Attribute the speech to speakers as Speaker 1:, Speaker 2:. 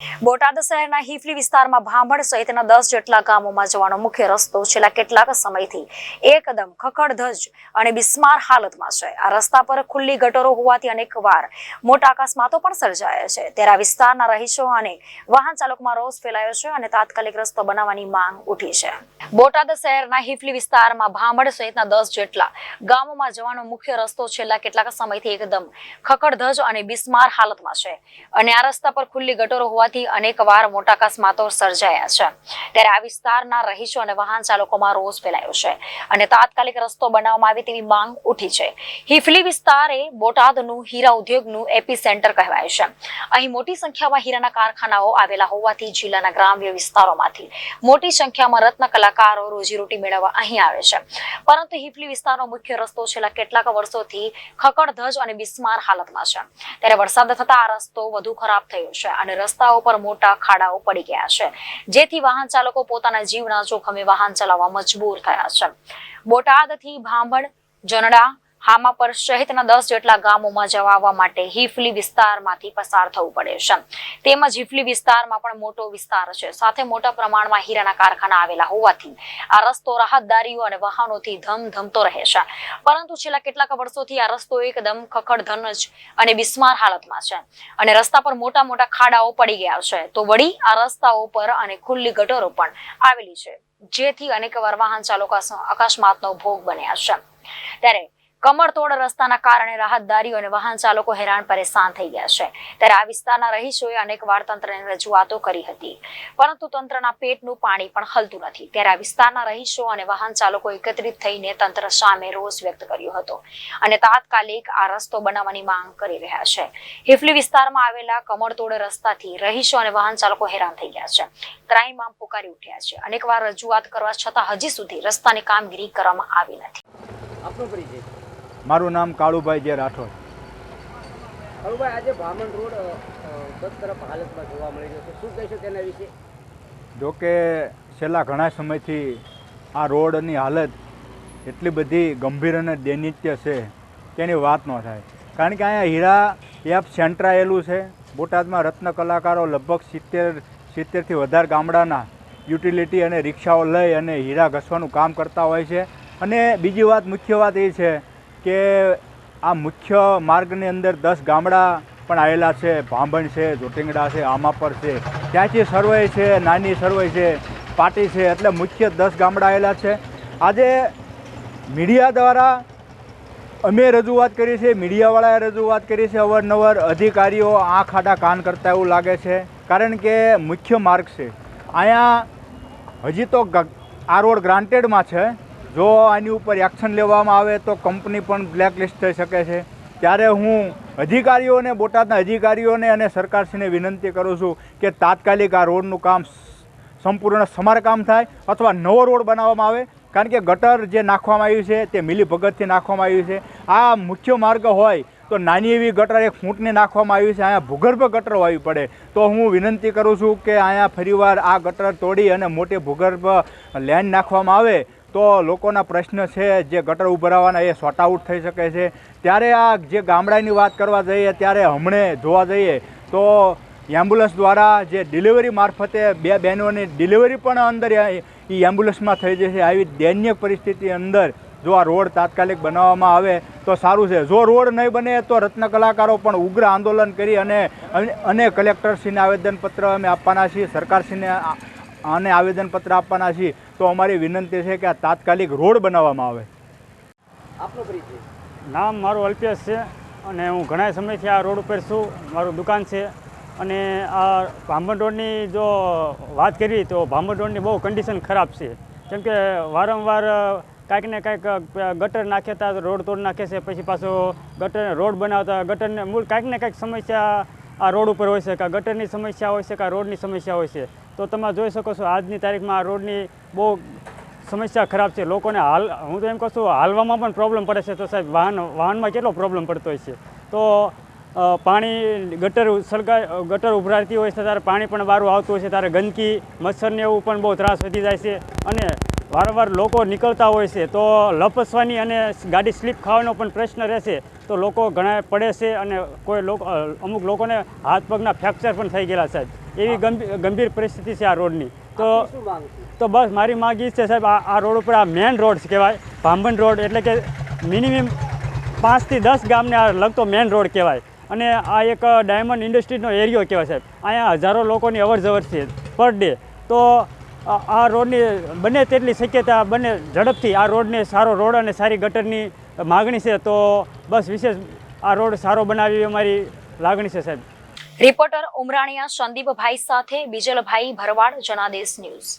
Speaker 1: બોટાદ શહેરના હિફલી વિસ્તારમાં ભાંભણ સહિતના દસ જેટલા ગામોમાં જવાનો મુખ્ય રસ્તો છેલ્લા કેટલાક સમયથી એકદમ ખખડધજ અને બિસ્માર હાલતમાં છે. આ રસ્તા પર ખુલ્લી ગટરો હોવાથી અનેકવાર મોટા અકસ્માતો પણ સર્જાયા છે. ત્યારે આ વિસ્તારના રહીશો અને વાહન ચાલકમાં રોષ ફેલાયો છે અને તાત્કાલિક રસ્તો બનાવવાની માંગ ઉઠી છે. બોટાદ શહેરના હિફલી વિસ્તારમાં ભાંભણ સહિતના દસ જેટલા ગામોમાં જવાનો મુખ્ય રસ્તો છેલ્લા કેટલાક સમયથી એકદમ ખખડધજ અને બિસ્માર હાલતમાં છે. અને આ રસ્તા પર ખુલ્લી ગટરો હોવાથી અનેક વાર મોટા અકસ્માતો સર્જાયા છે. ત્યારે આ વિસ્તારના રહીશો અને વાહન ચાલકોમાં રોષ ફેલાયો છે અને તાત્કાલિક રસ્તો બનાવવામાં આવે તેવી માંગ ઉઠી છે. હિફલી વિસ્તાર એ બોટાદનું હીરા ઉદ્યોગનું એપી સેન્ટર કહેવાય છે. અહીં મોટી સંખ્યામાં હીરાના કારખાનાઓ આવેલા હોવાથી જિલ્લાના ગ્રામ્ય વિસ્તારોમાંથી મોટી સંખ્યામાં રત્ન કલાકારો રોજીરોટી મેળવવા અહીં આવે છે. પરંતુ હિફલી વિસ્તારનો મુખ્ય રસ્તો છેલ્લા કેટલાક વર્ષોથી ખકડધજ અને બિસ્માર હાલતમાં છે. ત્યારે વરસાદ થતા આ રસ્તો વધુ ખરાબ થયો છે અને રસ્તાઓ પર મોટા ખાડાઓ પડી ગયા છે. જેથી વાહન ચાલકો પોતાના જીવના જોખમે વાહન ચલાવવા મજબૂર થયા છે. બોટાદથી ભાંભણ જનડા હામાપર સહિતના દસ જેટલા ગામોમાં જવા માટે હિફલી વિસ્તારમાંથી પસાર થવું પડે છે. તેમજ હિફલી વિસ્તારમાં પણ મોટો વિસ્તાર છે. સાથે મોટા પ્રમાણમાં હીરાના કારખાના આવેલા હોવાથી આ રસ્તો રાહતદારીઓ અને વાહનોથી ધમધમતો રહે છે. પરંતુ છેલ્લા કેટલાક વર્ષોથી આ રસ્તો એકદમ ખખડધન જ અને બિસ્માર હાલતમાં છે. અને રસ્તા પર મોટા મોટા ખાડાઓ પડી ગયા છે. તો વળી આ રસ્તાઓ પર અને ખુલ્લી ગટરો પણ આવેલી છે. જેથી અનેકવાર વાહન ચાલકો અકસ્માતનો ભોગ બન્યા છે. ત્યારે કમરતોડ રસ્તાના કારણે રાહતદારીઓ અને વાહન ચાલકો હેરાન પરેશાન થઈ ગયા છે. ત્યારે આ વિસ્તારના રહીશોએ અનેક વાર તંત્રને રજૂઆતો કરી હતી. પરંતુ તંત્રના પેટનું પાણી પણ હલતું નથી. ત્યારે આ વિસ્તારના રહીશો અને વાહન ચાલકો એકત્રિત થઈને તંત્ર સામે રોષ વ્યક્ત કર્યો હતો અને તાત્કાલિક આ રસ્તો બનાવવાની માંગ કરી રહ્યા છે. હિફલી વિસ્તારમાં આવેલા કમરતોડ રસ્તાથી રહીશો અને વાહન ચાલકો હેરાન થઈ ગયા છે. ત્રાઈમામ પુકારી ઉઠ્યા છે. અનેકવાર રજૂઆત કરવા છતાં હજી સુધી રસ્તાની કામગીરી કરવામાં આવી નથી.
Speaker 2: આપણો પરિચય.
Speaker 3: મારું નામ કાળુભાઈ જે રાઠોડ.
Speaker 2: કાળુભાઈ આજે ભામણ રોડ અ, અ, તરફ હાલતમાં જોવા મળી રહ્યો છે. શું કહેશો તેના વિશે?
Speaker 3: જો કે છેલ્લા ઘણા સમયથી આ રોડની હાલત એટલી બધી ગંભીર અને દૈનિત્ય છે તેની વાત ન થાય. કારણ કે અહીંયા હીરા એપ સેન્ટરાયેલું છે. બોટાદમાં રત્ન કલાકારો લગભગ સિત્તેર સિત્તેરથી વધારે ગામડાના યુટિલિટી અને રિક્ષાઓ લઈ અને હીરા ઘસવાનું કામ કરતા હોય છે. અને બીજી વાત મુખ્ય વાત એ છે કે આ મુખ્ય માર્ગની અંદર દસ ગામડા પણ આવેલા છે. ભાંભણ છે, જોટિંગડા છે, આમાપર છે. ત્યાંથી સરવઈ છે, નાની સરવઈ છે, પાટી છે, એટલે મુખ્ય દસ ગામડા આવેલા છે. આજે મીડિયા દ્વારા અમે રજૂઆત કરી છે, મીડિયાવાળાએ રજૂઆત કરી છે, અવારનવાર અધિકારીઓ આંખ આડા કાન કરતા એવું લાગે છે. કારણ કે મુખ્ય માર્ગ છે. અહીંયા હજી તો આ રોડ ગ્રાન્ટેડમાં છે. જો આની ઉપર એક્શન લેવામાં આવે તો કંપની પણ બ્લેકલિસ્ટ થઈ શકે છે. ત્યારે હું અધિકારીઓને, બોટાદના અધિકારીઓને અને સરકારશ્રીને વિનંતી કરું છું કે તાત્કાલિક આ રોડનું કામ સંપૂર્ણ સમારકામ થાય અથવા નવો રોડ બનાવવામાં આવે. કારણ કે ગટર જે નાખવામાં આવ્યું છે તે મિલી ભગતથી નાખવામાં આવ્યું છે. આ મુખ્ય માર્ગ હોય તો નાની એવી ગટર એક ફૂંટને નાખવામાં આવી છે. અહીંયા ભૂગર્ભ ગટર આવી પડે. તો હું વિનંતી કરું છું કે અહીંયા ફરીવાર આ ગટર તોડી અને મોટી ભૂગર્ભ લેન નાખવામાં આવે. તો લોકોના પ્રશ્ન છે, જે ગટર ઉભરાવાના એ સોર્ટ આઉટ થઈ શકે છે. ત્યારે આ જે ગામડાની વાત કરવા જઈએ, ત્યારે હમણે જોવા જઈએ, તો એમ્બ્યુલન્સ દ્વારા જે ડિલિવરી મારફતે બે બહેનોની ડિલિવરી પણ અંદર એ એમ્બ્યુલન્સમાં થઈ જશે. આવી દૈન્ય પરિસ્થિતિ અંદર જો આ રોડ તાત્કાલિક બનાવવામાં આવે, તો સારું છે. જો રોડ નહીં બને, તો રત્ન કલાકારો પણ ઉગ્ર આંદોલન કરી અને અને કલેક્ટરશ્રીને આવેદનપત્ર અમે આપવાના છીએ. સરકારશ્રીને આને આવેદનપત્ર આપવાના છીએ તો અમારી વિનંતી છે કે આ તાત્કાલિક રોડ બનાવવામાં આવે.
Speaker 2: આપનો પરિચય.
Speaker 4: નામ મારું અલ્પેશ છે અને હું ઘણા સમયથી આ રોડ ઉપર છું મારું દુકાન છે. અને આ ભાંભણ રોડની જો વાત કરી તો ભાંભણ રોડની બહુ કન્ડિશન ખરાબ છે. કેમ કે વારંવાર કાંઈક ને કાંઈક ગટર નાખે હતા રોડ તોડ નાખે છે પછી પાછો ગટર રોડ બનાવતા ગટરને મૂળ કાંઈક ને કાંઈક સમસ્યા આ રોડ ઉપર હોય છે કાં ગટરની સમસ્યા હોય છે કાં રોડની સમસ્યા હોય છે. તો તમે જોઈ શકો છો આજની તારીખમાં આ રોડની બહુ સમસ્યા ખરાબ છે. લોકોને હાલ, હું તો એમ કહું છું, હાલવામાં પણ પ્રોબ્લેમ પડે છે. તો સાહેબ, વાહન, વાહનમાં કેટલો પ્રોબ્લેમ પડતો હોય છે? તો પાણી, ગટર સળગા ગટર ઉભરાતી હોય છે, ત્યારે પાણી પણ બહાર આવતું હોય છે. ત્યારે ગંદકી, મચ્છરને એવું પણ બહુ ત્રાસ વધી જાય છે. અને વારંવાર લોકો નીકળતા હોય છે તો લપસવાની અને ગાડી સ્લીપ ખાવાનો પણ પ્રશ્ન રહેશે તો લોકો ઘણા પડે છે અને કોઈ લોકો અમુક લોકોને હાથ પગના ફ્રેક્ચર પણ થઈ ગયેલા સાહેબ એવી ગંભીર ગંભીર પરિસ્થિતિ છે આ રોડની. તો તો બસ મારી માગ એ છે સાહેબ આ રોડ ઉપર આ મેન રોડ કહેવાય ભાંભણ રોડ એટલે કે મિનિમમ પાંચથી દસ ગામને આ લગતો મેન રોડ કહેવાય. અને આ એક ડાયમંડ ઇન્ડસ્ટ્રીનો એરિયો કહેવાય સાહેબ. અહીંયા હજારો લોકોની અવર જવર છે પર ડે. તો આ રોડની બને તેટલી શક્યતા બને ઝડપથી આ રોડને સારો રોડ અને સારી ગટરની માગણી છે તો બસ વિશેષ આ રોડ સારો બનાવી અમારી લાગણી છે સાહેબ.
Speaker 1: રિપોર્ટર ઉમરાણીયા સંદીપભાઈ સાથે બીજલભાઈ ભરવાડ, જનાદેશ ન્યૂઝ.